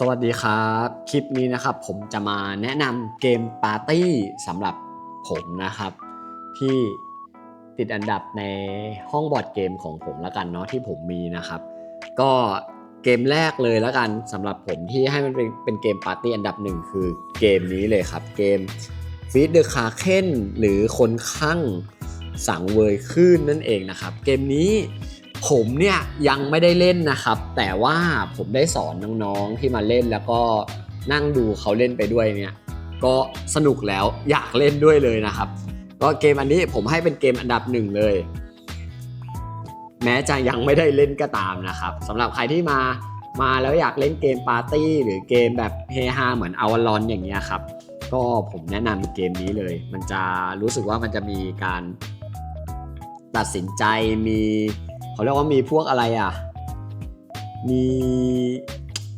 สวัสดีครับ คลิปนี้นะครับผมจะมาแนะนำเกมปาร์ตี้สำหรับผมนะครับ ที่ติดอันดับในห้องบอร์ดเกมของผมแล้วกันเนาะที่ผมมีนะครับ ก็เกมแรกเลยแล้วกันสำหรับผมที่ให้มันเป็นเป็นเกมปาร์ตี้อันดับหนึ่งคือเกมนี้เลยครับ เกม Feed the Kraken หรือคนข้างสังเวยคลื่นนั่นเองนะครับ เกมนี้ ผมเนี่ยยังไม่ได้เล่นนะครับ แต่ว่าผมได้สอนน้องๆที่มาเล่นแล้วก็นั่งดูเขาเล่นไปด้วยเนี่ยก็สนุกแล้วอยากเล่นด้วยเลยนะครับ ก็เกมอันนี้ผมให้เป็นเกมอันดับหนึ่งเลย แม้จะยังไม่ได้เล่นก็ตามนะครับสำหรับใครที่มามาแล้วอยากเล่นเกมปาร์ตี้หรือเกมแบบเฮฮาเหมือนอวลอนอย่างเงี้ยครับ ก็ผมแนะนำเกมนี้เลย มันจะรู้สึกว่ามันจะมีการตัดสินใจมี เขาเรียกว่ามีพวกอะไรอะ มี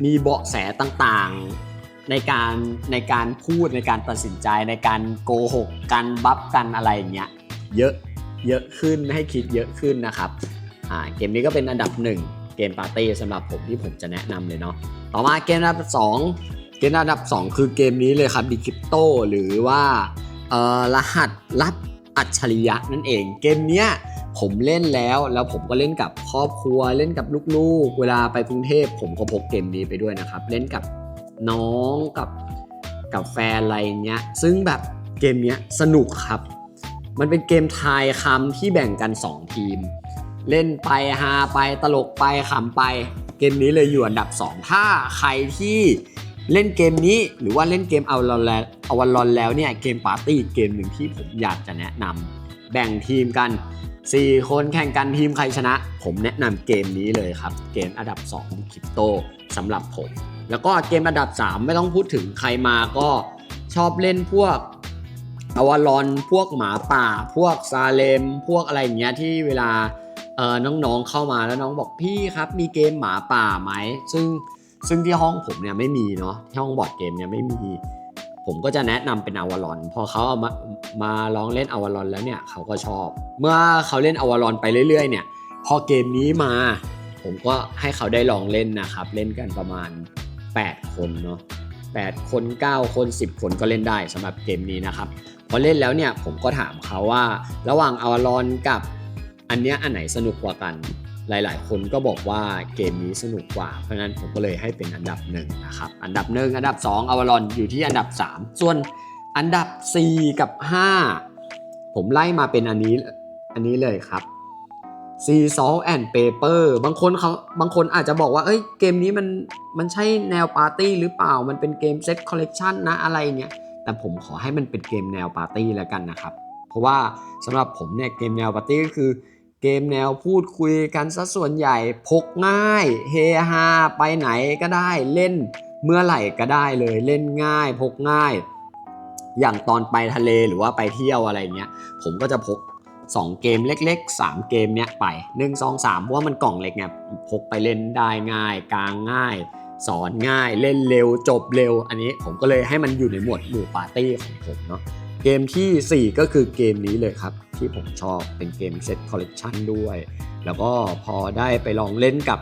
มีเบาะแสต่างๆในการในการพูดในการตัดสินใจในการโกหกกันบัฟกันอะไรอย่างเงี้ยเยอะเยอะขึ้นให้คิดเยอะขึ้นนะครับอ่าเกมนี้ก็เป็นอันดับหนึ่งเกมปาร์ตี้สำหรับผมที่ผมจะแนะนำเลยเนาะต่อมาเกมอันดับสองเกมอันดับสองคือเกมนี้เลยครับดิคิปโตหรือว่าเอ่อรหัสลับอัจฉริยะนั่นเอง เกมเนี้ย ผมเล่นแล้วแล้วผมก็เล่นกับครอบครัวเล่นกับลูกๆ เวลาไปกรุงเทพผมก็พกเกมนี้ไปด้วยนะครับ เล่นกับน้องกับกับแฟนอะไรเงี้ยซึ่งแบบเกมเนี้ยสนุกครับ มันเป็นเกมทายคำที่แบ่งกัน 2 ทีม เล่นไปฮาไปตลกไปขำไป เกมนี้เลยอยู่อันดับ 2 ถ้าใครที่เล่นเกมนี้หรือว่าเล่นเกมเอาลอนแล้วเอาวันลอนแล้วเนี่ยเกมปาร์ตี้เกมหนึ่งที่ผมอยากจะแนะนำแบ่งทีมกัน 4 คนแข่งกันทีมใครชนะ ผมแนะนำเกมนี้เลยครับ เกมอันดับ2คริปโตสำหรับผม แล้วก็เกมอันดับ 3 ไม่ต้องพูดถึงใครมาก็ชอบเล่นพวกอวารอนพวกหมาป่า พวกซาเลม พวกอะไรอย่างเงี้ยที่เวลาเออน้องๆเข้ามาแล้วน้องบอกพี่ครับ มีเกมหมาป่าไหมซึ่งซึ่งที่ห้องผมเนี่ยไม่มีเนาะที่ห้องบอร์ดเกมเนี่ยไม่มี ผมก็จะแนะนำเป็นอวารอนพอเขาเอามามาลองเล่นอวารอนแล้วเนี่ยเขาก็ชอบ เมื่อเขาเล่นอวารอนไปเรื่อยๆ เนี่ย พอเกมนี้มา ผมก็ให้เขาได้ลองเล่นนะครับ เล่นกันประมาณ 8 คนเนาะ8คน 9 คน 10 คนก็เล่นได้สำหรับเกมนี้นะครับพอเล่นแล้วเนี่ยผมก็ถามเขาว่า ระหว่างอวารอนกับอันเนี้ยอันไหนสนุกกว่ากัน หลาย ๆ คนก็บอกว่าเกมนี้สนุกกว่า เพราะนั้นผมก็เลยให้เป็นอันดับหนึ่งนะครับ อันดับหนึ่งอันดับ 2อวารอนอยู่ที่อันดับ 3 ส่วนอันดับ 4 กับ 5 ผมไล่มาเป็นอันนี้อันนี้เลยครับ s e Salt and Paper บางคนเขาบางคนอาจจะบอกว่า เอ้ยเกมนี้มันมันใช่แนวปาร์ตี้หรือเปล่า มันเป็นเกมเซตคอลเลกชันนะอะไรเนี่ยแต่ผมขอให้มันเป็นเกมแนวปาร์ตี้แล้วกันนะครับ เพราะว่าสำหรับผมเนี่ยเกมแนวปาร์ตี้ก็คือ เกมแนวพูดคุยกันซะส่วนใหญ่พกง่าย เฮฮาไปไหนก็ได้เล่นเมื่อไหร่ก็ได้เลยเล่นง่าย พกง่าย อย่างตอนไปทะเลหรือว่าไปเที่ยวอะไรเงี้ยผมก็จะพก 2 เกมเล็ก ๆ 3 เกมเนี้ยไป 1 2 3 เพราะว่ามันกล่องเล็กไงพกไปเล่นได้ง่ายกลางง่าย สอนง่ายเล่นเร็วจบเร็ว อันนี้ผมก็เลยให้มันอยู่ในหมวดหมู่ปาร์ตี้ของผมเนาะ เกมทีสี่ 4 ก็คือเกมนี้เลยครับ ที่ผมชอบเป็นเกมเซตคอลเลกชันด้วย แล้วก็พอได้ไปลองเล่นกับ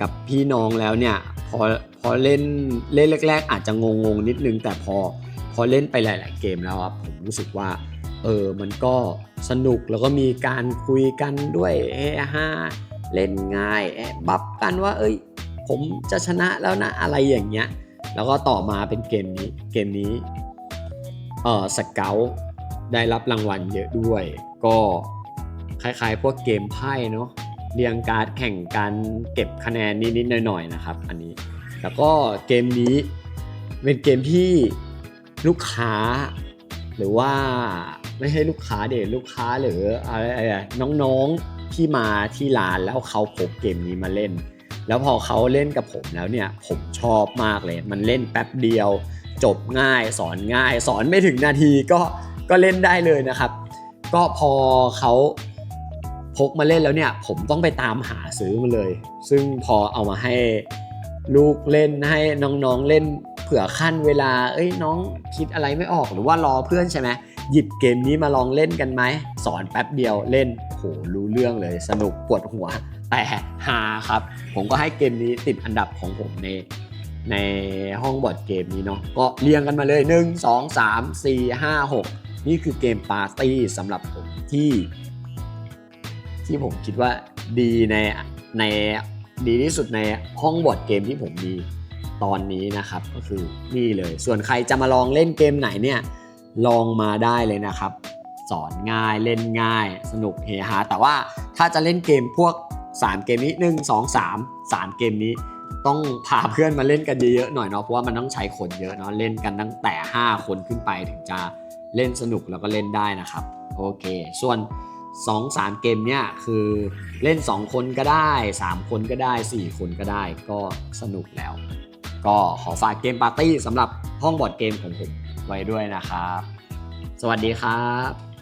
กับพี่น้องแล้วเนี่ย พอพอเล่นเล่นแรก ๆ อาจจะงงๆนิดนึง แต่พอพอเล่นไปหลาย ๆ เกมแล้วครับผมรู้สึกว่าเออมันก็สนุกแล้วก็มีการคุยกันด้วยเฮฮาเล่นง่ายแอบบับกันว่า เอ้ย ผมจะชนะแล้วนะอะไรอย่างเงี้ย แล้วก็ต่อมาเป็นเกมนี้เกมนี้ เออสเกลได้รับรางวัลเยอะด้วย ก็คล้ายๆ พวกเกมไพ่เนาะเรียงการ์ดแข่งกันเก็บคะแนนนิดๆหน่อยๆนะครับ อันนี้ แล้วก็เกมนี้เป็นเกมที่ลูกค้า หรือว่าไม่ใช่ลูกค้าเด็ลูกค้าหรืออะไรอะน้องๆที่มาที่ร้านแล้วเขาพกเกมนี้มาเล่น แล้วพอเขาเล่นกับผมแล้วเนี่ยผมชอบมากเลย มันเล่นแป๊บเดียว จบง่ายสอนง่าย สอนไม่ถึงนาทีก็ก็เล่นได้เลยนะครับ ก็พอเขาพกมาเล่นแล้วเนี่ย ผมต้องไปตามหาซื้อมาเลย ซึ่งพอเอามาให้ลูกเล่นให้น้องๆเล่นเผื่อขั้นเวลา เอ้ยน้องคิดอะไรไม่ออกหรือว่ารอเพื่อนใช่ไหมหยิบเกมนี้มาลองเล่นกันไหมสอนแป๊บเดียวเล่นโหรู้เรื่องเลยสนุกปวดหัว แต่ฮาครับ ผมก็ให้เกมนี้ติดอันดับของผมใน ในห้องบอร์ดเกมนี้เนาะก็เรียงกันมาเลย 1 2 3 4 5 6 นี่คือเกมปาร์ตี้สำหรับผมที่ ที่ผมคิดว่าดีในในดีที่สุดในห้องบอร์ดเกมที่ผมมีตอนนี้นะครับ ก็คือนี่เลย ส่วนใครจะมาลองเล่นเกมไหนเนี่ยลองมาได้เลยนะครับ สอนง่ายเล่นง่าย สนุกเฮฮาแต่ว่าถ้าจะเล่นเกมพวก 3 เกมนี้ 1 2 3 3 เกมนี้ ต้องพาเพื่อนมาเล่นกันเยอะๆหน่อยเนาะเพราะว่ามันต้องใช้คนเยอะเนาะเล่นกันตั้งแต่ 5 คนขึ้นไปถึงจะเล่นสนุกแล้วก็เล่นได้นะครับโอเคส่วน 2 3 เกมเนี่ยคือเล่น 2 คนก็ได้ 3 คนก็ได้ 4 คนก็ได้ก็สนุกแล้ว ก็ขอฝากเกมปาร์ตี้สำหรับห้องบอร์ดเกมของผมไว้ด้วยนะครับ สวัสดีครับ